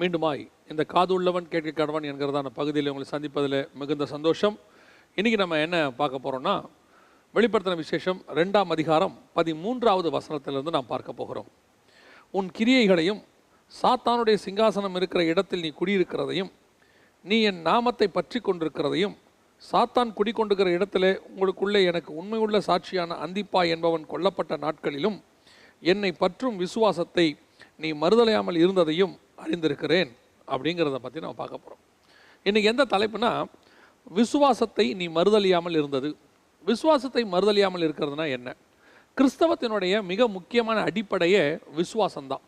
மீண்டுமாய் இந்த காது உள்ளவன் கேட்க கடவன் என்கிறதான பகுதியில் உங்களை சந்திப்பதில் மிகுந்த சந்தோஷம். இன்றைக்கி நம்ம என்ன பார்க்க போகிறோம்னா வெளிப்படுத்தின விசேஷம் ரெண்டாம் அதிகாரம் பதிமூன்றாவது வசனத்திலிருந்து நாம் பார்க்க போகிறோம். உன் கிரியைகளையும் சாத்தானுடைய சிங்காசனம் இருக்கிற இடத்தில் நீ குடியிருக்கிறதையும் நீ என் நாமத்தை பற்றி கொண்டிருக்கிறதையும் சாத்தான் குடிக்கொண்டிருக்கிற இடத்துல உங்களுக்குள்ளே எனக்கு உண்மையுள்ள சாட்சியான அந்திப்பா என்பவன் கொல்லப்பட்ட நாட்களிலும் என்னை பற்றும் விசுவாசத்தை நீ மறுதலையாமல் இருந்ததையும் அறிந்திருக்கிறேன் அப்படிங்கிறத பற்றி நம்ம பார்க்க போகிறோம் இன்றைக்கி எந்த தலைப்புனா விசுவாசத்தை நீ மறுதலியாமல் இருந்தது. விசுவாசத்தை மறுதலியாமல் இருக்கிறதுனா என்ன? கிறிஸ்தவத்தினுடைய மிக முக்கியமான அடிப்படையே விசுவாசம்தான்.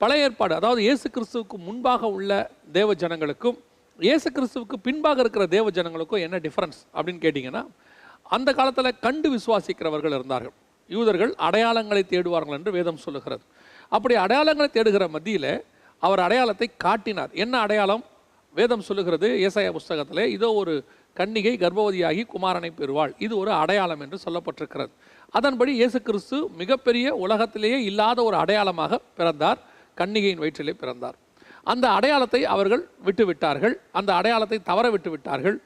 பழைய ஏற்பாடு அதாவது இயேசு கிறிஸ்துவுக்கு முன்பாக உள்ள தேவ ஜனங்களுக்கும் இயேசு கிறிஸ்துவுக்கு பின்பாக இருக்கிற தேவ ஜனங்களுக்கும் என்ன டிஃப்ரென்ஸ் அப்படின்னு கேட்டிங்கன்னா அந்த காலத்தில் கண்டு விசுவாசிக்கிறவர்கள் இருந்தார்கள். யூதர்கள் அடையாளங்களை தேடுவார்கள் என்று வேதம் சொல்லுகிறது. அப்படி அடையாளங்களை தேடுகிற மத்தியில் அவர் அடையாளத்தை காட்டினார். என்ன அடையாளம்? வேதம் சொல்லுகிறது ஏசாய புஸ்தகத்தில் இதோ ஒரு கன்னிகை கர்ப்பவதியாகி குமாரனை பெறுவாள். இது ஒரு அடையாளம் என்று சொல்லப்பட்டிருக்கிறது. அதன்படி இயேசு கிறிஸ்து மிகப்பெரிய உலகத்திலேயே இல்லாத ஒரு அடையாளமாக பிறந்தார். கன்னிகையின் வயிற்றிலே பிறந்தார். அந்த அடையாளத்தை அவர்கள் விட்டு விட்டார்கள் அந்த அடையாளத்தை தவற விட்டு விட்டார்கள்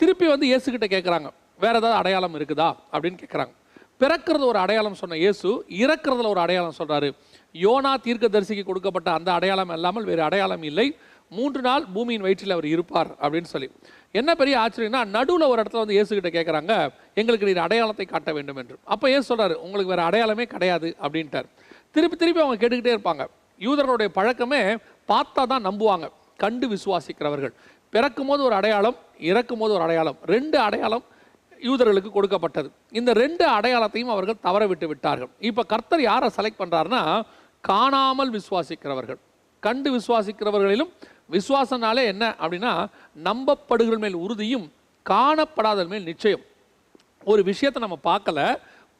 திருப்பி வந்து இயேசுகிட்ட கேட்குறாங்க வேற ஏதாவது அடையாளம் இருக்குதா? அப்படின்னு கேட்குறாங்க. பிறக்கிறது ஒரு அடையாளம் சொன்ன இயேசு இறக்கிறதுல ஒரு அடையாளம் சொல்கிறாரு யோனா தீர்க்கதரிசிக்கு கொடுக்கப்பட்ட அந்த அடையாளம் இல்லாமல் வேறு அடையாளம் இல்லை. மூன்று நாள் பூமியின் வயிற்றில் அவர் இருப்பார் அப்படின்னு சொல்லி. என்ன பெரிய ஆச்சரியம்னா நடுவில் ஒரு இடத்துல வந்து இயேசுகிட்ட கேட்குறாங்க எங்களுக்கு நீர் அடையாளத்தை காட்ட வேண்டும் என்று. அப்போ ஏசு சொல்றாரு உங்களுக்கு வேறு அடையாளமே கிடையாது அப்படின்ட்டார். திருப்பி திருப்பி அவங்க கேட்டுக்கிட்டே இருப்பாங்க. யூதர்களுடைய பழக்கமே பார்த்தா தான் நம்புவாங்க கண்டு விசுவாசிக்கிறவர்கள். பிறக்கும் போது ஒரு அடையாளம் இறக்கும் போது ஒரு அடையாளம். ரெண்டு அடையாளம் யூதர்களுக்கு கொடுக்கப்பட்டது. இந்த ரெண்டு அடையாளத்தையும் அவர்கள் தவற விட்டு விட்டார்கள். இப்போ கர்த்தர் யாரை செலக்ட் பண்ணுறாருன்னா காணாமல் விசுவாசிக்கிறவர்கள். கண்டு விசுவாசிக்கிறவர்களிலும் விசுவாசனாலே என்ன அப்படின்னா நம்பப்படுகிற மேல் உறுதியும் காணப்படாத மேல் நிச்சயம். ஒரு விஷயத்தை நம்ம பார்க்கல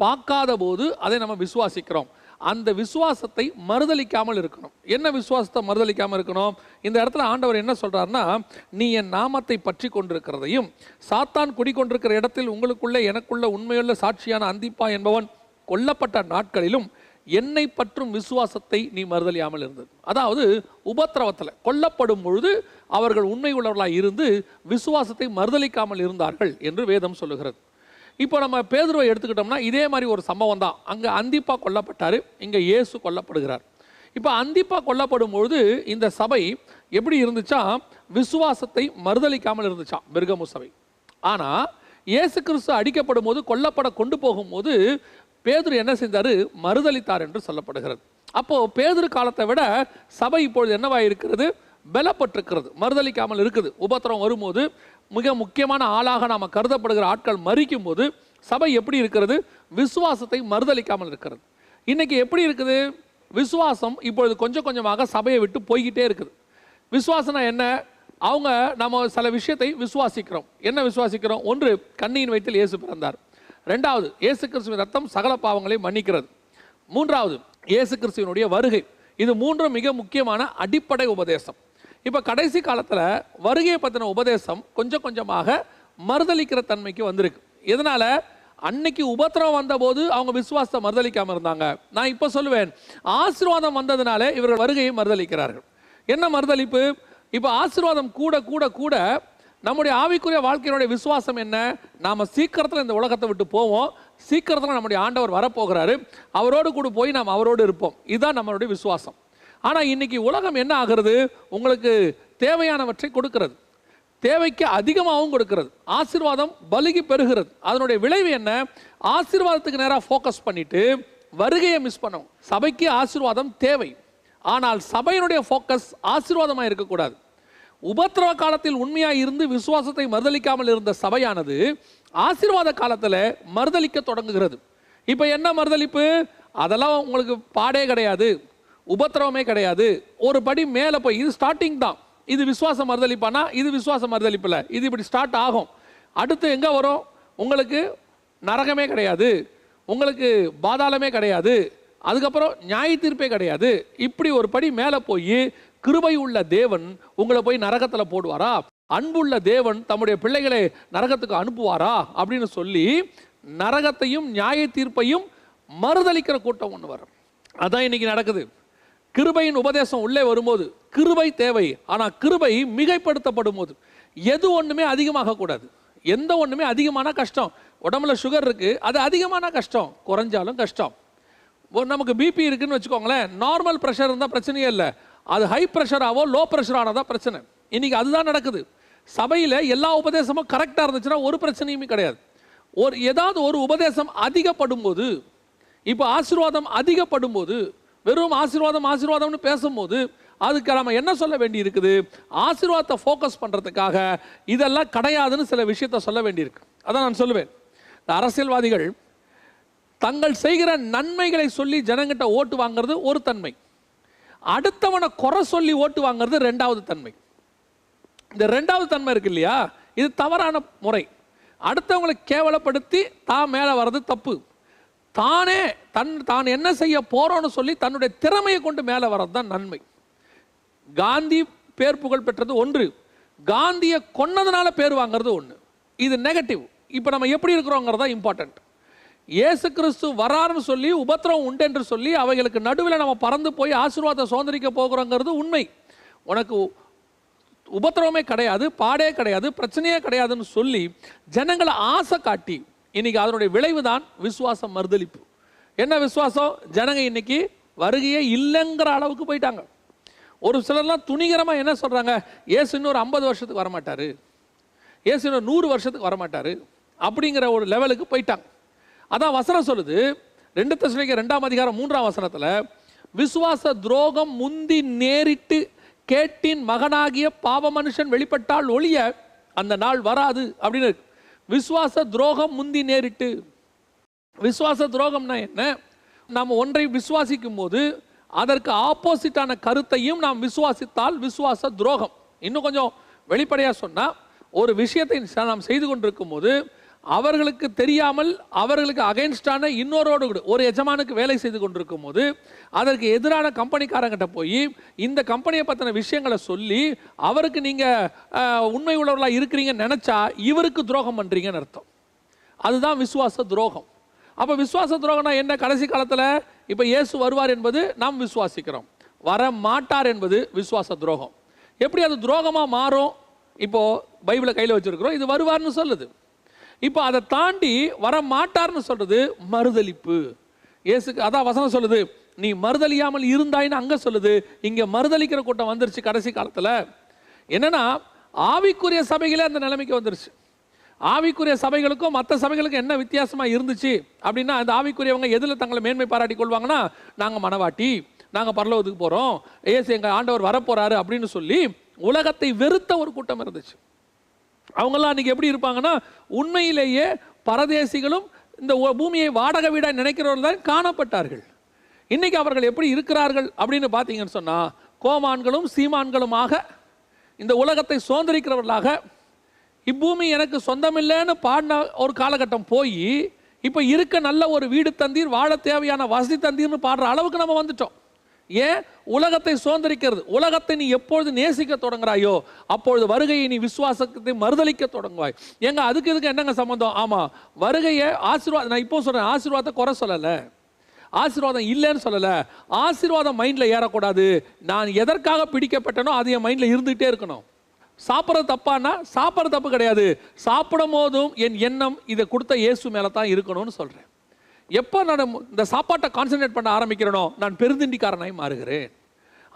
பார்க்காத போது அதை நம்ம விசுவாசிக்கிறோம். அந்த விசுவாசத்தை மறுதலிக்காமல் இருக்கணும். என்ன விசுவாசத்தை மறுதளிக்காமல் இருக்கணும்? இந்த இடத்துல ஆண்டவர் என்ன சொல்கிறாருன்னா நீ என் நாமத்தை பற்றி கொண்டிருக்கிறதையும் சாத்தான் குடிக்கொண்டிருக்கிற இடத்தில் உங்களுக்குள்ளே எனக்குள்ள உண்மையுள்ள சாட்சியான அந்திப்பா என்பவன் கொல்லப்பட்ட நாட்களிலும் என்னை பற்றும் விசுவாசத்தை நீ மறுதலியாமல் இருந்தது அதாவது உபத்திரவத்தில் கொல்லப்படும் பொழுது அவர்கள் உண்மை உள்ளவர்களாக இருந்து விசுவாசத்தை மறுதலிக்காமல் இருந்தார்கள் என்று வேதம் சொல்லுகிறது. இப்போ நம்ம பேதுருவை எடுத்துக்கிட்டோம்னா இதே மாதிரி ஒரு சம்பவம் தான். அங்கே அந்திப்பா கொல்லப்பட்டார் இங்கே இயேசு கொல்லப்படுகிறார். இப்போ அந்திப்பா கொல்லப்படும் பொழுது இந்த சபை எப்படி இருந்துச்சா? விசுவாசத்தை மறுதலிக்காமல் இருந்துச்சாம் மிருகமு சபை ஆனால் இயேசு கிறிஸ்து அடிக்கப்படும் போது கொல்லப்பட கொண்டு போகும்போது பேதுரு என்ன செஞ்சார்? மறுதளித்தார் என்று சொல்லப்படுகிறது. அப்போது பேதுரு காலத்தை விட சபை இப்பொழுது என்னவாயிருக்கிறது பலப்பட்டிருக்கிறது. மறுதளிக்காமல் இருக்குது. உபத்திரம் வரும்போது மிக முக்கியமான ஆளாக நாம் கருதப்படுகிற ஆட்கள் மறிக்கும் போது சபை எப்படி இருக்கிறது? விசுவாசத்தை மறுதளிக்காமல் இருக்கிறது. இன்றைக்கி எப்படி இருக்குது? விசுவாசம் இப்பொழுது கொஞ்சம் கொஞ்சமாக சபையை விட்டு போய்கிட்டே இருக்குது. விசுவாசனா என்ன? அவங்க நம்ம சில விஷயத்தை விசுவாசிக்கிறோம். என்ன விசுவாசிக்கிறோம்? ஒன்று கண்ணியின் வயிற்றில் இயேசு பிறந்தார். ரெண்டாவது இயேசு கிறிஸ்துவின் ரத்தம் சகல பாவங்களை மன்னிக்கிறது. மூன்றாவது இயேசு கிறிஸ்துவனுடைய வருகை. இது மூன்றும் மிக முக்கியமான அடிப்படை உபதேசம். இப்போ கடைசி காலத்தில் வருகையை பற்றின உபதேசம் கொஞ்சம் கொஞ்சமாக மறுதளிக்கிற தன்மைக்கு வந்திருக்கு. இதனால் அன்னைக்கு உபத்திரம் வந்தபோது அவங்க விசுவாசத்தை மறுதளிக்காமல் இருந்தாங்க. நான் இப்போ சொல்லுவேன் ஆசீர்வாதம் வந்ததுனால இவர்கள் வருகையை மறுதளிக்கிறார்கள் என்ன மறுதளிப்பு இப்போ ஆசீர்வாதம் கூட கூட கூட நம்முடைய ஆவிக்குரிய வாழ்க்கையினுடைய விசுவாசம் என்ன? நாம சீக்கிரத்தில் இந்த உலகத்தை விட்டு போவோம். சீக்கிரத்தில் நம்முடைய ஆண்டவர் வரப்போகிறாரு. அவரோடு கூட போய் நாம் அவரோடு இருப்போம். இதுதான் நம்மளுடைய விசுவாசம். ஆனால் இன்னைக்கு உலகம் என்ன ஆகிறது? உங்களுக்கு தேவையானவற்றை கொடுக்கிறது. தேவைக்கு அதிகமாகவும் கொடுக்கிறது. ஆசீர்வாதம் பலுகி பெறுகிறது. அதனுடைய விளைவு என்ன? ஆசீர்வாதத்துக்கு நேராக ஃபோக்கஸ் பண்ணிவிட்டு வருகையை மிஸ் பண்ணும் சபைக்கு ஆசீர்வாதம் தேவை. ஆனால் சபையினுடைய ஃபோக்கஸ் ஆசீர்வாதமாக இருக்கக்கூடாது. உபத்திரவ காலத்தில் உண்மையாக இருந்து விசுவாசத்தை மறுதளிக்காமல் இருந்த சபையானது ஆசீர்வாத காலத்தில் மறுதளிக்க தொடங்குகிறது. இப்போ என்ன மறுதளிப்பு? அதெல்லாம் உங்களுக்கு பாடே கிடையாது உபத்திரவமே கிடையாது. ஒரு படி மேலே போய் இது ஸ்டார்டிங் தான். இது விசுவாச மறுதளிப்பானா? இது விசுவாச மறுதளிப்பில். இது இப்படி ஸ்டார்ட் ஆகும். அடுத்து எங்கே வரும்? உங்களுக்கு நரகமே கிடையாது. உங்களுக்கு பாதாளமே கிடையாது. அதுக்கப்புறம் நியாய தீர்ப்பே கிடையாது. இப்படி ஒரு படி மேலே போய் கிருபை உள்ள தேவன் உங்களை போய் நரகத்தில் போடுவாரா? அன்புள்ள தேவன் தம்முடைய பிள்ளைகளை நரகத்துக்கு அனுப்புவாரா? அப்படின்னு சொல்லி நரகத்தையும் நியாய தீர்ப்பையும் மறுதளிக்கிற கூட்டம் ஒன்று வரும். அதான் இன்னைக்கு நடக்குது. கிருபையின் உபதேசம் உள்ளே வரும்போது கிருபை தேவை. ஆனால் கிருபை மிகைப்படுத்தப்படும் போது எது ஒன்றுமே அதிகமாக கூடாது. எந்த ஒன்றுமே அதிகமான கஷ்டம். உடம்புல சுகர் இருக்குது அது அதிகமான கஷ்டம். குறைஞ்சாலும் கஷ்டம். ஒரு நமக்கு பிபி இருக்குன்னு வச்சுக்கோங்களேன். நார்மல் ப்ரெஷர் இருந்தால் பிரச்சனையே இல்லை. அது ஹை ப்ரெஷராகவோ லோ ப்ரெஷரானதான் தான் பிரச்சனை. இன்றைக்கி அதுதான் நடக்குது. சபையில் எல்லா உபதேசமும் கரெக்டாக இருந்துச்சுன்னா ஒரு பிரச்சனையுமே கிடையாது. ஒரு ஏதாவது ஒரு உபதேசம் அதிகப்படும் போது இப்போ ஆசீர்வாதம் அதிகப்படும் போது வெறும் ஆசீர்வாதம் ஆசீர்வாதம்னு பேசும்போது அதுக்கு நம்ம என்ன சொல்ல வேண்டி இருக்குது ஆசீர்வாதத்தை ஃபோக்கஸ் பண்ணுறதுக்காக இதெல்லாம் கிடையாதுன்னு சில விஷயத்த சொல்ல வேண்டியிருக்கு. அதான் நான் சொல்லுவேன். இந்த அரசியல்வாதிகள் தங்கள் செய்கிற நன்மைகளை சொல்லி ஜனங்கிட்ட ஓட்டு வாங்குறது ஒரு தன்மை. அடுத்தவனை குறை சொல்லி ஓட்டு வாங்குறது ரெண்டாவது தன்மை. இந்த ரெண்டாவது தன்மை இருக்கு இல்லையா? இது தவறான முறை. அடுத்தவங்களை கேவலப்படுத்தி தான் மேலே வர்றது தப்பு. தானே தன் தான் என்ன செய்ய போகிறோன்னு சொல்லி தன்னுடைய திறமையை கொண்டு மேலே வர்றது தான் நன்மை. காந்தி பேர் புகழ் பெற்றது ஒன்று. காந்தியை கொன்னதுனால பேர் வாங்குறது ஒன்று இது நெகட்டிவ் இப்போ நம்ம எப்படி இருக்கிறோங்கிறது தான் இம்பார்ட்டன்ட் இயேசு கிறிஸ்து வராருன்னு சொல்லி உபத்திரவம் உண்டு என்று சொல்லி அவைகளுக்கு நடுவில் நம்ம பறந்து போய் ஆசீர்வாதம் சுதந்திரிக்க போகிறோங்கிறது உண்மை. உனக்கு உபத்திரவமே கிடையாது பாடே கிடையாது பிரச்சனையே கிடையாதுன்னு சொல்லி ஜனங்களை ஆசை காட்டி இன்னைக்கு அதனுடைய விளைவு தான் விசுவாசம் மறுதளிப்பு. என்ன விசுவாசம்? ஜனங்க இன்னைக்கு வருகையே இல்லைங்கிற அளவுக்கு போயிட்டாங்க. ஒரு சிலர்லாம் துணிகரமாக என்ன சொல்கிறாங்க ஏசு இன்னொரு ஐம்பது வருஷத்துக்கு வரமாட்டார். ஏசு இன்னொரு நூறு வருஷத்துக்கு வரமாட்டார். அப்படிங்கிற ஒரு லெவலுக்கு போயிட்டாங்க. அதான் வசனம் சொல்லுது. ரெண்டு தசனிக்க ரெண்டாம் அதிகாரம் மூன்றாம் வசனத்தில் விசுவாச துரோகம் முந்தி நேரிட்டு கேட்டின் மகனாகிய பாவ மனுஷன் வெளிப்பட்டால் ஒழிய அந்த நாள் வராது. அப்படின்னு விசுவாச துரோகம் முந்தி நேரிட்டு. விசுவாச துரோகம்னா என்ன? நாம் ஒன்றை விசுவாசிக்கும் போது அதற்கு ஆப்போசிட்டான கருத்தையும் நாம் விசுவாசித்தால் விசுவாச துரோகம். இன்னும் கொஞ்சம் வெளிப்படையாக சொன்னால் ஒரு விஷயத்தை நாம் செய்து கொண்டிருக்கும் போது அவர்களுக்கு தெரியாமல் அவர்களுக்கு அகைன்ஸ்டான இன்னொரோடு கூட ஒரு எஜமானுக்கு வேலை செய்து கொண்டிருக்கும் போது அதற்கு எதிரான கம்பெனிக்காரங்கிட்ட போய் இந்த கம்பெனியை பற்றின விஷயங்களை சொல்லி அவருக்கு நீங்கள் உண்மை உள்ளவர்களாக இருக்கிறீங்கன்னு நினச்சா இவருக்கு துரோகம் பண்ணுறீங்கன்னு அர்த்தம். அதுதான் விசுவாச துரோகம். அப்போ விசுவாச துரோகம்னா என்ன? கடைசி காலத்தில் இப்போ இயேசு வருவார் என்பது நாம் விசுவாசிக்கிறோம். வர மாட்டார் என்பது விசுவாச துரோகம். எப்படி அது துரோகமாக மாறும்? இப்போது பைபிளை கையில் வச்சுருக்குறோம். இது வருவார்னு சொல்லுது. இப்போ அதை தாண்டி வர மாட்டார்னு சொல்கிறது மறுதளிப்பு இயேசுக்கு அதான் வசனம் சொல்லுது நீ மறுதளியாமல் இருந்தாயின்னு அங்கே சொல்லுது. இங்கே மறுதளிக்கிற கூட்டம் வந்துருச்சு கடைசி காலத்தில். என்னென்னா ஆவிக்குரிய சபைகளே அந்த நிலைமைக்கு வந்துருச்சு. ஆவிக்குரிய சபைகளுக்கும் மற்ற சபைகளுக்கும் என்ன வித்தியாசமாக இருந்துச்சு அப்படின்னா அந்த ஆவிக்குரியவங்க எதில் தங்களை மேன்மை பாராட்டி கொள்வாங்கன்னா நாங்கள் மனவாட்டி நாங்கள் பரலோகத்துக்கு போகிறோம் ஏசு எங்கள் ஆண்டவர் வரப்போகிறாரு அப்படின்னு சொல்லி உலகத்தை வெறுத்த ஒரு கூட்டம் இருந்துச்சு. அவங்கெல்லாம் அன்றைக்கி எப்படி இருப்பாங்கன்னா உண்மையிலேயே பரதேசிகளும் இந்த பூமியை வாடகை வீடாக நினைக்கிறவர்கள் தான் காணப்பட்டார்கள். இன்றைக்கி அவர்கள் எப்படி இருக்கிறார்கள் அப்படின்னு பார்த்தீங்கன்னு சொன்னால் கோமான்களும் சீமான்களுமாக இந்த உலகத்தை சுதந்திரிக்கிறவர்களாக இப்பூமி எனக்கு சொந்தமில்லைன்னு பாடின ஒரு காலகட்டம் போய் இப்போ இருக்க நல்ல ஒரு வீடு தந்தீர் வாழ தேவையான வசதி தந்தீர்னு பாடுற அளவுக்கு நம்ம வந்துட்டோம். ஏன்? உலகத்தை சுதந்திரிக்கிறது. உலகத்தை நீ எப்பொழுது நேசிக்க தொடங்குறாயோ அப்பொழுது வருகையை நீ விசுவாசத்தை மறுதளிக்க தொடங்குவாய். ஏங்க அதுக்கு இதுக்கு என்னங்க சம்பந்தம்? ஆமா வருகையை ஆசீர்வாதம் நான் இப்போ சொல்றேன் ஆசீர்வாதத்தை குறை சொல்லலை. ஆசீர்வாதம் இல்லைன்னு சொல்லலை. ஆசீர்வாதம் மைண்டில் ஏறக்கூடாது. நான் எதற்காக பிடிக்கப்பட்டனோ அது என் மைண்டில் இருந்துகிட்டே இருக்கணும். சாப்பிட்றது தப்பானா சாப்பிட்றது தப்பு கிடையாது. சாப்பிடும் போதும் என் எண்ணம் இதை கொடுத்த இயேசு மேலே தான் இருக்கணும்னு சொல்கிறேன் எப்போ நான் இந்த சாப்பாட்டை கான்சென்ட்ரேட் பண்ண ஆரம்பிக்கிறேனோ நான் பெருந்திண்டிக்காரனாய் மாறுகிறேன்.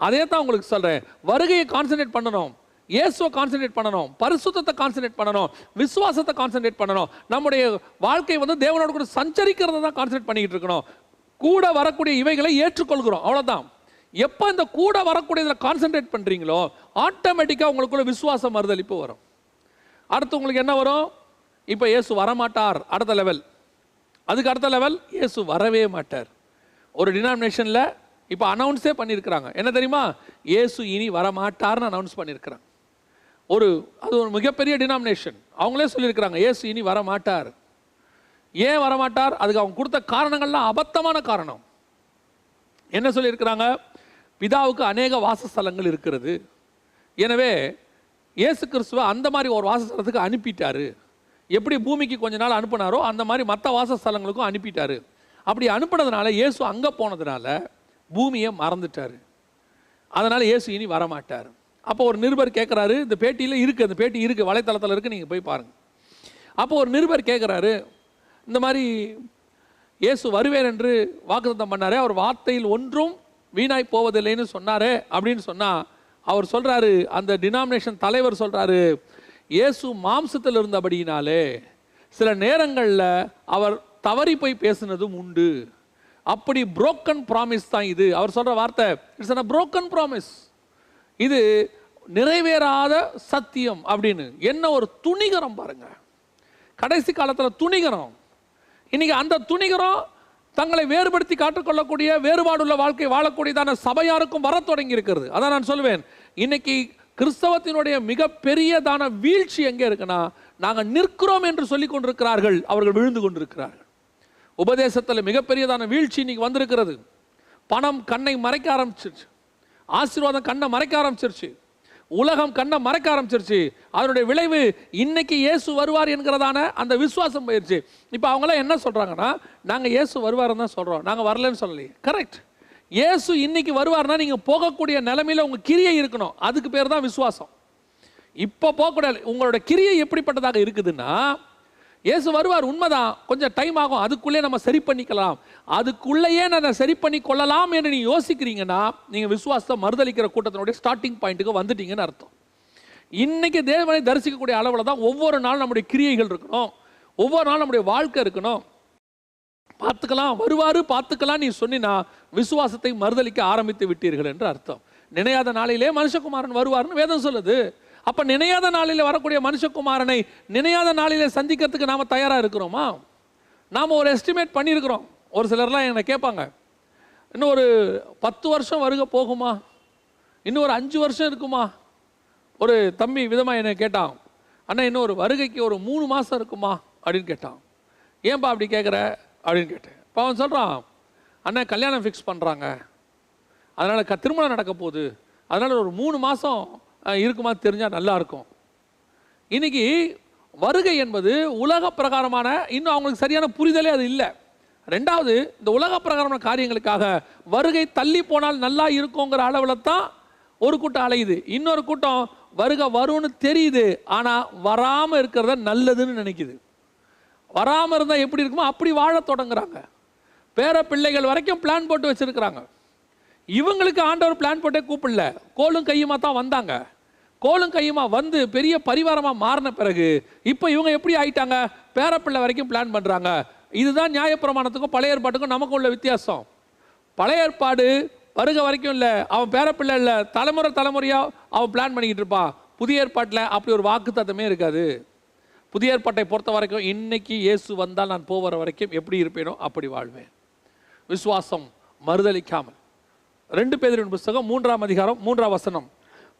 அதே தான் உங்களுக்கு சொல்கிறேன் வருகையை கான்சென்ட்ரேட் பண்ணணும். இயேசுவை கான்சன்ட்ரேட் பண்ணணும். பரிசுத்தத்தை கான்சன்ட்ரேட் பண்ணணும். விசுவாசத்தை கான்சன்ட்ரேட் பண்ணணும். நம்முடைய வாழ்க்கை வந்து தேவனோட கூட சஞ்சரிக்கிறத தான் கான்சன்ட்ரேட் பண்ணிக்கிட்டு இருக்கணும். கூட வரக்கூடிய இவைகளை ஏற்றுக்கொள்கிறோம். அவ்வளோதான் எப்போ இந்த கூட வரக்கூடியதில் கான்சென்ட்ரேட் பண்ணுறீங்களோ ஆட்டோமேட்டிக்காக உங்களுக்குள்ள விசுவாச மறுதளிப்பு வரும். அடுத்து உங்களுக்கு என்ன வரும்? இப்போ இயேசு வரமாட்டார். அடுத்த லெவல் அதுக்கு அடுத்த லெவல் இயேசு வரவே மாட்டார். ஒரு டினாமினேஷனில் இப்போ அனௌன்ஸே பண்ணியிருக்கிறாங்க என்ன தெரியுமா? இயேசு இனி வரமாட்டார்னு அனௌன்ஸ் பண்ணியிருக்கிறாங்க ஒரு அது ஒரு மிகப்பெரிய டினாமினேஷன் அவங்களே சொல்லியிருக்கிறாங்க இயேசு இனி வரமாட்டார். ஏன் வரமாட்டார்? அதுக்கு அவங்க கொடுத்த காரணங்கள்லாம் அபத்தமான காரணம். என்ன சொல்லியிருக்கிறாங்க பிதாவுக்கு அநேக வாசஸ்தலங்கள் இருக்கிறது. எனவே இயேசு கிறிஸ்துவை அந்த மாதிரி ஒரு வாசஸ்தலத்துக்கு அனுப்பிட்டாரு. எப்படி பூமிக்கு கொஞ்ச நாள் அனுப்புனாரோ அந்த மாதிரி மற்ற வாசஸ்தலங்களுக்கும் அனுப்பிட்டார். அப்படி அனுப்பினதுனால இயேசு அங்கே போனதுனால பூமியை மறந்துட்டாரு. அதனால் இயேசு இனி வரமாட்டார். அப்போ ஒரு நிருபர் கேட்குறாரு இந்த பேட்டியில் இருக்குது அந்த பேட்டி இருக்குது வலைத்தளத்தில் இருக்குது நீங்கள் போய் பாருங்க. அப்போ ஒரு நிருபர் கேட்குறாரு இந்த மாதிரி இயேசு வருவேன் என்று வாக்குத்தத்தம் பண்ணாரே அவர் வார்த்தையில் ஒன்றும் வீணாய் போவதில்லைன்னு சொன்னாரே அப்படின்னு சொன்னால் அவர் சொல்கிறாரு அந்த டினாமினேஷன் தலைவர் சொல்கிறாரு இயேசு மாம்சத்தில் இருந்தபடியினாலே சில நேரங்களில் அவர் தவறி போய் பேசினதும் உண்டு. அப்படி புரோக்கன் ப்ராமிஸ் தான் இது. அவர் சொல்கிற வார்த்தை இட்ஸ் புரோக்கன் ப்ராமிஸ் இது நிறைவேறாத சத்தியம் அப்படின்னு. என்ன ஒரு துணிகரம் பாருங்க. கடைசி காலத்தில் துணிகரம். இன்னைக்கு அந்த துணிகரம் தங்களை வேறுபடுத்தி காட்டுக்கொள்ளக்கூடிய வேறுபாடுள்ள வாழ்க்கை வாழக்கூடியதான சபையாருக்கும் வர தொடங்கி இருக்கிறது அதான் நான் சொல்வேன் இன்னைக்கு கிறிஸ்தவத்தினுடைய மிகப்பெரியதான வீழ்ச்சி எங்கே இருக்குன்னா நாங்கள் நிற்கிறோம் என்று சொல்லி கொண்டிருக்கிறார்கள் அவர்கள் விழுந்து கொண்டிருக்கிறார்கள். உபதேசத்தில் மிகப்பெரியதான வீழ்ச்சி இன்னைக்கு வந்திருக்கிறது. பணம் கண்ணை மறைக்க ஆரம்பிச்சிருச்சு. ஆசீர்வாதம் கண்ணை மறைக்க ஆரம்பிச்சிருச்சு. உலகம் கண்ணை மறைக்க ஆரம்பிச்சிருச்சு. அதனுடைய விளைவு இன்னைக்கு இயேசு வருவார் என்கிறதான அந்த விசுவாசம் போயிருச்சு. இப்போ அவங்களாம் என்ன சொல்கிறாங்கன்னா நாங்கள் இயேசு வருவாருன்னு தான் சொல்கிறோம் நாங்கள் வரலன்னு சொல்லலையே. கரெக்ட் இயேசு இன்னைக்கு வருவார்னா நீங்கள் போகக்கூடிய நிலமையில் உங்கள் கிரியை இருக்கணும். அதுக்கு பேர் தான் விசுவாசம். இப்போ போகக்கூடாது. உங்களோட கிரியை எப்படிப்பட்டதாக இருக்குதுன்னா இயேசு வருவார் உண்மைதான். கொஞ்சம் டைம் ஆகும். அதுக்குள்ளே நம்ம சரி பண்ணிக்கலாம். அதுக்குள்ளேயே நான் சரி பண்ணி கொள்ளலாம் என்று நீங்கள் யோசிக்கிறீங்கன்னா நீங்கள் விசுவாசத்தை மறுதளிக்கிற கூட்டத்தினுடைய ஸ்டார்டிங் பாயிண்ட்டுக்கு வந்துட்டீங்கன்னு அர்த்தம். இன்னைக்கு தேவனை தரிசிக்கக்கூடிய அளவில் தான் ஒவ்வொரு நாளும் நம்முடைய கிரியைகள் இருக்கணும். ஒவ்வொரு நாளும் நம்முடைய வாழ்க்கை இருக்கணும். பார்த்துக்கலாம் வருவாரு பார்த்துக்கலாம் நீ சொன்னினா விசுவாசத்தை மறுதளிக்க ஆரம்பித்து விட்டீர்கள் என்று அர்த்தம். நினையாத நாளிலே மனுஷகுமாரன் வருவார்னு வேதம் சொல்லுது. அப்போ நினையாத நாளில் வரக்கூடிய மனுஷகுமாரனை நினையாத நாளிலே சந்திக்கிறதுக்கு நாம் தயாராக இருக்கிறோமா? நாம் ஒரு எஸ்டிமேட் பண்ணியிருக்கிறோம். ஒரு சிலர்லாம் என்னை கேட்பாங்க இன்னும் ஒரு பத்து வருஷம் வருக போகுமா? இன்னும் ஒரு அஞ்சு வருஷம் இருக்குமா? ஒரு தம்பி விதமாக என்னை கேட்டான் அண்ணா இன்னும் ஒரு வருகைக்கு ஒரு மூணு மாதம் இருக்குமா? அப்படின்னு கேட்டான். ஏன்பா அப்படி கேட்குற அப்படின்னு கேட்டேன். இப்போ அவன் சொல்கிறான் அண்ணா கல்யாணம் ஃபிக்ஸ் பண்ணுறாங்க அதனால் க திருமணம் நடக்க போகுது. அதனால் ஒரு மூணு மாதம் இருக்குமா தெரிஞ்சால் நல்லாயிருக்கும் இன்றைக்கி இன்னைக்கு வருகை என்பது உலக பிரகாரமான இன்னும் அவங்களுக்கு சரியான புரிதலே அது இல்லை. ரெண்டாவது இந்த உலக பிரகாரமான காரியங்களுக்காக வருகை தள்ளி போனால் நல்லா இருக்குங்கிற அளவில் தான் ஒரு கூட்டம் அலையுது. இன்னொரு கூட்டம் வருகை வரும்னு தெரியுது. ஆனால் வராமல் இருக்கிறத நல்லதுன்னு நினைக்குது. வராமல் இருந்தால் எப்படி இருக்குமோ அப்படி வாழ தொடங்குறாங்க. பேர பிள்ளைகள் வரைக்கும் பிளான் போட்டு வச்சிருக்கிறாங்க. இவங்களுக்கு ஆண்டவர் பிளான் போட்டே கூப்பிடல. கோலும் கையுமா தான் வந்தாங்க. கோலும் கையுமா வந்து பெரிய பரிவாரமாக மாறின பிறகு இப்போ இவங்க எப்படி ஆயிட்டாங்க? பேரப்பிள்ளை வரைக்கும் பிளான் பண்ணுறாங்க இதுதான் நியாயப்பிரமாணத்துக்கும் பழைய ஏற்பாட்டுக்கும் நமக்கு உள்ள வித்தியாசம். பழைய ஏற்பாடு வருக வரைக்கும் இல்லை. அவன் பேரப்பிள்ளை இல்லை. தலைமுறை தலைமுறையாக அவன் பிளான் பண்ணிக்கிட்டு இருப்பான் புதிய ஏற்பாட்டில் அப்படி ஒரு வாக்குத்தத்தமே இருக்காது. புதிய ஏற்பாட்டை பொறுத்த வரைக்கும் இன்னைக்கு இயேசு வந்தால் நான் போகிற வரைக்கும் எப்படி இருப்பேனோ அப்படி வாழ்வேன். விசுவாசம் மறுதலிக்காமல் ரெண்டு பேரின் புஸ்தகம் மூன்றாம் அதிகாரம் மூன்றாம் வசனம்.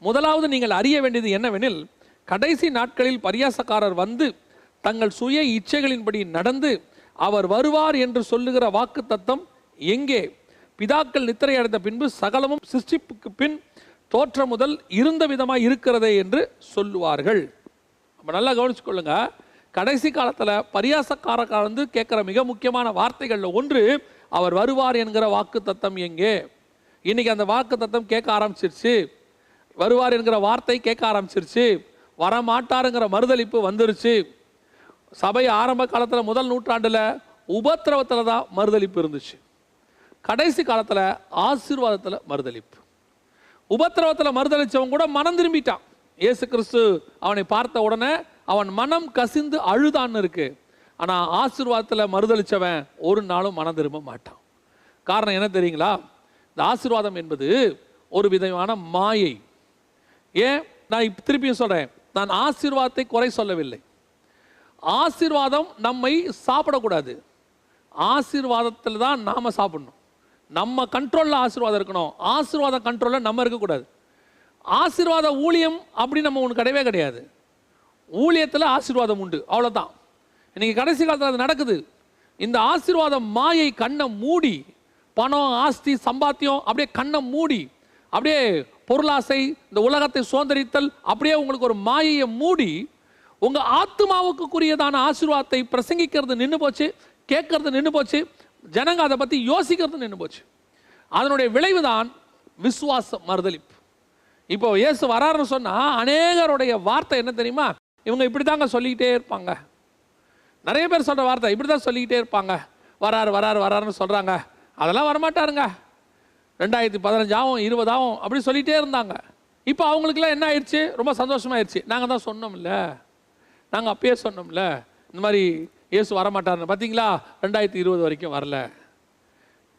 முதலாவது நீங்கள் அறிய வேண்டியது என்னவெனில் கடைசி நாட்களில் பரியாசக்காரர் வந்து தங்கள் சுய இச்சைகளின்படி நடந்து அவர் வருவார் என்று சொல்லுகிற வாக்கு தத்தம் எங்கே? பிதாக்கள் நித்திரை அடைந்த பின்பு சகலமும் சிருஷ்டிப்புக்கு பின் தோற்ற முதல் இருந்த விதமாய் இருக்கிறதே என்று சொல்லுவார்கள். நம்ம நல்லா கவனிச்சுக்கொள்ளுங்க. கடைசி காலத்தில் பரியாசக்காரக்கார வந்து கேட்குற மிக முக்கியமான வார்த்தைகளில் ஒன்று அவர் வருவார் என்கிற வாக்கு தத்தம் எங்கே? இன்றைக்கி அந்த வாக்கு தத்தம் கேட்க ஆரம்பிச்சிருச்சு. வருவார் என்கிற வார்த்தை கேட்க ஆரம்பிச்சிருச்சு. வரமாட்டாருங்கிற மறுதளிப்பு வந்துருச்சு. சபை ஆரம்ப காலத்தில் முதல் நூற்றாண்டில் உபத்திரவத்தில் தான் மறுதளிப்பு இருந்துச்சு. கடைசி காலத்தில் ஆசீர்வாதத்தில் மறுதளிப்பு உபத்திரவத்தில் மறுதளித்தவங்க கூட மனம் திரும்பிட்டான். இயேசு கிறிஸ்து அவனை பார்த்த உடனே அவன் மனம் கசிந்து அழுதான்னு இருக்கு. ஆனால் ஆசீர்வாதத்தில் மறுதளிச்சவன் ஒரு நாளும் மனம் திரும்ப மாட்டான். காரணம் என்ன தெரியுங்களா? இந்த ஆசீர்வாதம் என்பது ஒரு விதமான மாயை. ஏன்? நான் திருப்பியும் சொல்கிறேன் நான் ஆசீர்வாதத்தை குறை சொல்லவில்லை. ஆசீர்வாதம் நம்மை சாப்பிடக்கூடாது. ஆசீர்வாதத்தில் தான் நாம் சாப்பிடணும். நம்ம கண்ட்ரோலில் ஆசீர்வாதம் இருக்கணும். ஆசீர்வாதம் கண்ட்ரோலில் நம்ம இருக்கக்கூடாது. ஆசீர்வாத ஊழியம் அப்படி நம்ம ஒன்று கிடையவே கிடையாது. ஊழியத்தில் ஆசீர்வாதம் உண்டு. அவ்வளோதான் இன்றைக்கி கடைசி காலத்தில் அது நடக்குது. இந்த ஆசீர்வாத மாயை கண்ணை மூடி பணம் ஆஸ்தி சம்பாத்தியம் அப்படியே கண்ணை மூடி அப்படியே பொருளாசை இந்த உலகத்தை சுதந்திரித்தல் அப்படியே உங்களுக்கு ஒரு மாயையை மூடி உங்கள் ஆத்மாவுக்குரியதான ஆசீர்வாதத்தை பிரசங்கிக்கிறது நின்று போச்சு கேட்கறது நின்று போச்சு ஜனங்க அதை பற்றி யோசிக்கிறது நின்று போச்சு. அதனுடைய விளைவு தான் விசுவாச மறுதளிப்பு. இப்போ இயேசு வராருன்னு சொன்னால் அநேகருடைய வார்த்தை என்ன தெரியுமா? இவங்க இப்படி தாங்க சொல்லிக்கிட்டே இருப்பாங்க. நிறைய பேர் சொல்கிற வார்த்தை இப்படி தான் சொல்லிக்கிட்டே இருப்பாங்க. வராரு வராரு வராருன்னு சொல்கிறாங்க அதெல்லாம் வரமாட்டாருங்க. ரெண்டாயிரத்தி பதினஞ்சாவும் இருபதாவும் அப்படி சொல்லிகிட்டே இருந்தாங்க. இப்போ அவங்களுக்குலாம் என்ன ஆயிடுச்சு? ரொம்ப சந்தோஷமாயிருச்சு. நாங்கள் தான் சொன்னோம்ல. நாங்கள் அப்பயே சொன்னோம்ல. இந்த மாதிரி இயேசு வரமாட்டாருன்னு. பார்த்தீங்களா ரெண்டாயிரத்தி இருபது வரைக்கும் வரல.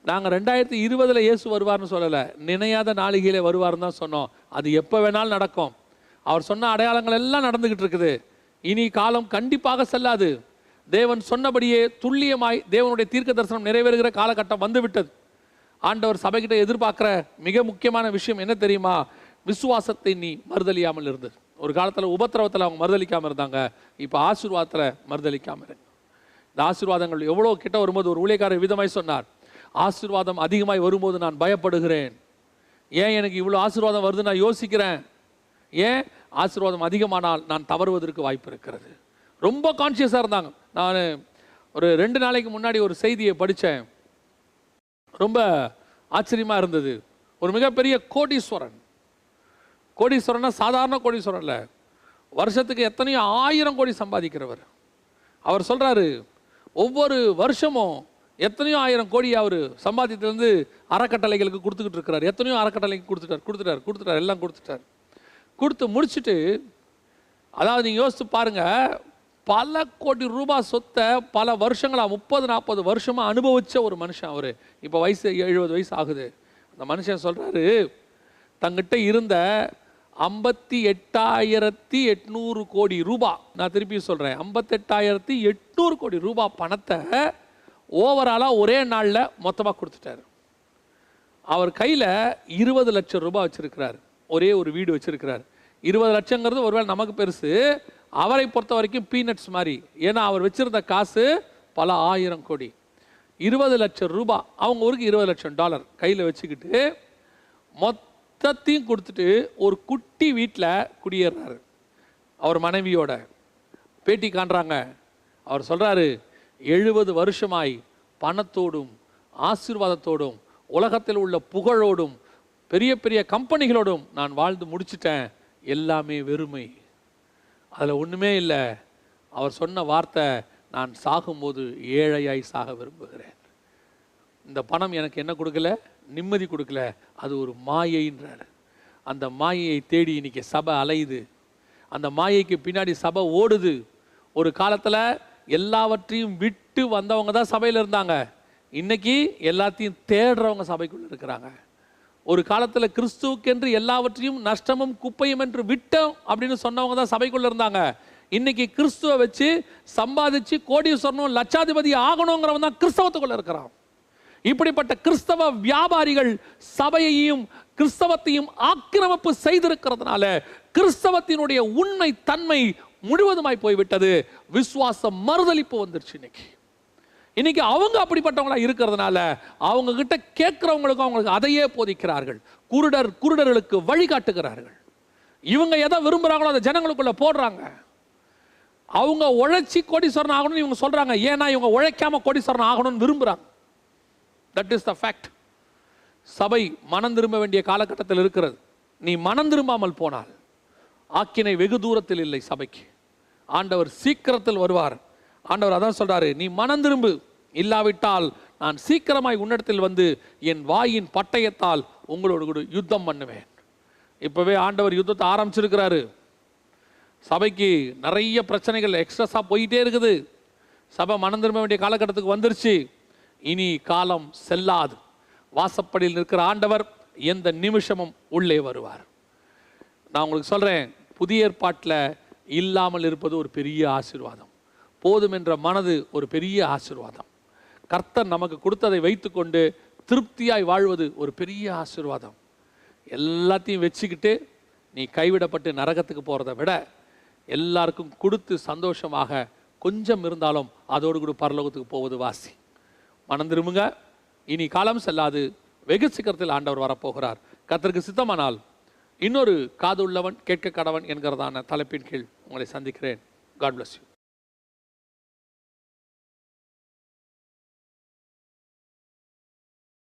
நாங்கள் ரெண்டாயிரத்தி இருபதில் இயேசு வருவார்னு சொல்லலை. நினையாத நாளிகையிலே வருவார்னு தான் சொன்னோம். அது எப்போ வேணாலும் நடக்கும். அவர் சொன்ன அடையாளங்கள் எல்லாம் நடந்துக்கிட்டு இருக்குது. இனி காலம் கண்டிப்பாக செல்லாது. தேவன் சொன்னபடியே துல்லியமாய் தேவனுடைய தீர்க்க தரிசனம் நிறைவேறுகிற காலகட்டம் வந்துவிட்டது. ஆண்டவர் சபைகிட்ட எதிர்பார்க்குற மிக முக்கியமான விஷயம் என்ன தெரியுமா? விசுவாசத்தை நீ மறுதளியாமல் இருந்தது ஒரு காலத்தில் உபத்திரவத்தில் அவங்க மறுதளிக்காமல் இருந்தாங்க. இப்போ ஆசீர்வாதத்தில் மறுதளிக்காமல் இருங்க இந்த ஆசீர்வாதங்கள் எவ்வளோ கிட்ட வரும்போது ஒரு ஊழியக்காரர் விதமாய் சொன்னார். ஆசீர்வாதம் அதிகமாய் வரும்போது நான் பயப்படுகிறேன். ஏன் எனக்கு இவ்வளோ ஆசீர்வாதம் வருது? நான் யோசிக்கிறேன். ஏன்? ஆசீர்வாதம் அதிகமானால் நான் தவறுவதற்கு வாய்ப்பு இருக்கிறது. ரொம்ப கான்சியஸாக இருந்தாங்க. நான் ஒரு ரெண்டு நாளைக்கு முன்னாடி ஒரு செய்தியை படித்தேன். ரொம்ப ஆச்சரியமாக இருந்தது. ஒரு மிகப்பெரிய கோடீஸ்வரன். கோடீஸ்வரன்னா சாதாரண கோடீஸ்வரன் இல்லை. வருஷத்துக்கு எத்தனையோ ஆயிரம் கோடி சம்பாதிக்கிறவர். அவர் சொல்கிறாரு ஒவ்வொரு வருஷமும் எத்தனையோ ஆயிரம் கோடி அவர் சம்பாதித்துலேருந்து அறக்கட்டளைகளுக்கு கொடுத்துக்கிட்டு இருக்கிறார். எத்தனையோ அறக்கட்டளைக்கு கொடுத்துட்டார். கொடுத்துட்டார். கொடுத்துட்டார். எல்லாம் கொடுத்துட்டார். கொடுத்து முடிச்சுட்டு அதாவது நீங்கள் யோசித்து பாருங்க பல கோடி ரூபாய் சொத்தை பல வருஷங்களாக முப்பது நாற்பது வருஷமாக அனுபவித்த ஒரு மனுஷன் அவர். இப்போ வயசு எழுபது வயசு ஆகுது. அந்த மனுஷன் சொல்கிறாரு தங்கிட்ட இருந்த ஐம்பத்தி எட்டாயிரத்தி எட்நூறு கோடி ரூபாய் நான் திருப்பி சொல்கிறேன் ஐம்பத்தெட்டாயிரத்தி எட்நூறு கோடி ரூபாய் பணத்தை ஓவராலாக ஒரே நாளில் மொத்தமாக கொடுத்துட்டாரு. அவர் கையில் இருபது லட்சம் ரூபாய் வச்சுருக்கிறார். ஒரே ஒரு வீடு வச்சுருக்கிறார். இருபது லட்சங்கிறது ஒருவேளை நமக்கு பெருசு. அவரை பொறுத்த வரைக்கும் பீனட்ஸ் மாதிரி. ஏன்னா அவர் வச்சுருந்த காசு பல ஆயிரம் கோடி. இருபது லட்சம் ரூபாய். அவங்க ஊருக்கு இருபது லட்சம் டாலர் கையில் வச்சுக்கிட்டு மொத்தத்தையும் கொடுத்துட்டு ஒரு குட்டி வீட்டில் குடியேறாரு. அவர் மனைவியோட. பேட்டி காண்றாங்க. அவர் சொல்கிறாரு எழுபது வருஷமாய் பணத்தோடும் ஆசீர்வாதத்தோடும் உலகத்தில் உள்ள புகழோடும் பெரிய பெரிய கம்பெனிகளோடும் நான் வாழ்ந்து முடிச்சிட்டேன். எல்லாமே வெறுமை. அதில் ஒன்றுமே இல்லை. அவர் சொன்ன வார்த்தை நான் சாகும்போது ஏழையாய் சாக விரும்புகிறேன். இந்த பணம் எனக்கு என்ன கொடுக்கல? நிம்மதி கொடுக்கல. அது ஒரு மாயைன்றார். அந்த மாயையை தேடி இன்னைக்கு சபை அலையுது. அந்த மாயைக்கு பின்னாடி சபை ஓடுது. ஒரு காலத்தில் எல்லாவற்றையும் விட்டு வந்தவங்க தான் சபையில் இருந்தாங்க. இன்னைக்கு எல்லாத்தையும் தேடுறவங்க சபைக்குள்ளே இருக்கிறாங்க. ஒரு காலத்தில் கிறிஸ்துவுக்கென்று எல்லாவற்றையும் நஷ்டமும் குப்பையும் என்று விட்டோம் அப்படின்னு சொன்னவங்க தான் சபைக்குள்ளே இருந்தாங்க. இன்னைக்கு கிறிஸ்துவை வச்சு சம்பாதிச்சு கோடீஸ்வரனும் லட்சாதிபதி ஆகணுங்கிறவன் தான் கிறிஸ்தவத்துக்குள்ளே இருக்கிறான். இப்படிப்பட்ட கிறிஸ்தவ வியாபாரிகள் சபையையும் கிறிஸ்தவத்தையும் ஆக்கிரமிப்பு செய்திருக்கிறதுனால கிறிஸ்தவத்தினுடைய உண்மை தன்மை முழுவதுமாய் போய்விட்டது. விசுவாச மறுதளிப்பு வந்துருச்சு இன்னைக்கு. இன்னைக்கு அவங்க அப்படிப்பட்டவங்களா இருக்கிறதுனால அவங்க கிட்ட கேட்கிறவங்களுக்கும் அவங்களுக்கு அதையே போதிக்கிறார்கள். குருடர் குருடர்களுக்கு வழிகாட்டுகிறார்கள். இவங்க எதை விரும்புகிறாங்களோ அதை ஜனங்களுக்குள்ள போடுறாங்க. அவங்க உழைச்சி கோடீஸ்வரன் ஆகணும்னு இவங்க சொல்றாங்க. ஏன்னா இவங்க உழைக்காம கோடீஸ்வரன் ஆகணும்னு விரும்புறாங்க. தட் இஸ் த ஃபேக்ட் சபை மனம் திரும்ப வேண்டிய காலகட்டத்தில் இருக்கிறது. நீ மனம் திரும்பாமல் போனால் ஆக்கினை வெகு தூரத்தில் இல்லை சபைக்கு. ஆண்டவர் சீக்கிரத்தில் வருவார். ஆண்டவர் அதான் சொல்கிறாரு நீ மனம் திரும்பு இல்லாவிட்டால் நான் சீக்கிரமாய் உன்னிடத்தில் வந்து என் வாயின் பட்டயத்தால் உங்களோடு கூட யுத்தம் பண்ணுவேன். இப்போவே ஆண்டவர் யுத்தத்தை ஆரம்பிச்சிருக்கிறாரு. சபைக்கு நிறைய பிரச்சனைகள் எக்ஸ்ட்ரஸாக போயிட்டே இருக்குது. சபை மனம் திரும்ப வேண்டிய காலகட்டத்துக்கு வந்துருச்சு. இனி காலம் செல்லாது. வாசப்படியில் இருக்கிற ஆண்டவர் எந்த நிமிஷமும் உள்ளே வருவார். நான் உங்களுக்கு சொல்கிறேன் புதிய ஏற்பாட்டில் இல்லாமல் இருப்பது ஒரு பெரிய ஆசீர்வாதம். போதும் என்ற மனது ஒரு பெரிய ஆசீர்வாதம். கர்த்தர் நமக்கு கொடுத்ததை வைத்துக்கொண்டு திருப்தியாய் வாழ்வது ஒரு பெரிய ஆசீர்வாதம். எல்லாத்தையும் வச்சுக்கிட்டு நீ கைவிடப்பட்டு நரகத்துக்கு போகிறத விட எல்லாருக்கும் கொடுத்து சந்தோஷமாக கொஞ்சம் இருந்தாலும் அதோடு கூட பரலோகத்துக்கு போவது வாசி. மனம் திரும்புங்க. இனி காலம் செல்லாது. வெகு சீக்கிரத்தில் ஆண்டவர் வரப்போகிறார். கர்த்தருக்கு சித்தமானால் இன்னொரு காது உள்ளவன் கேட்க கடவன் என்கிறதான தலைப்பின் கீழ் உங்களை சந்திக்கிறேன். God bless you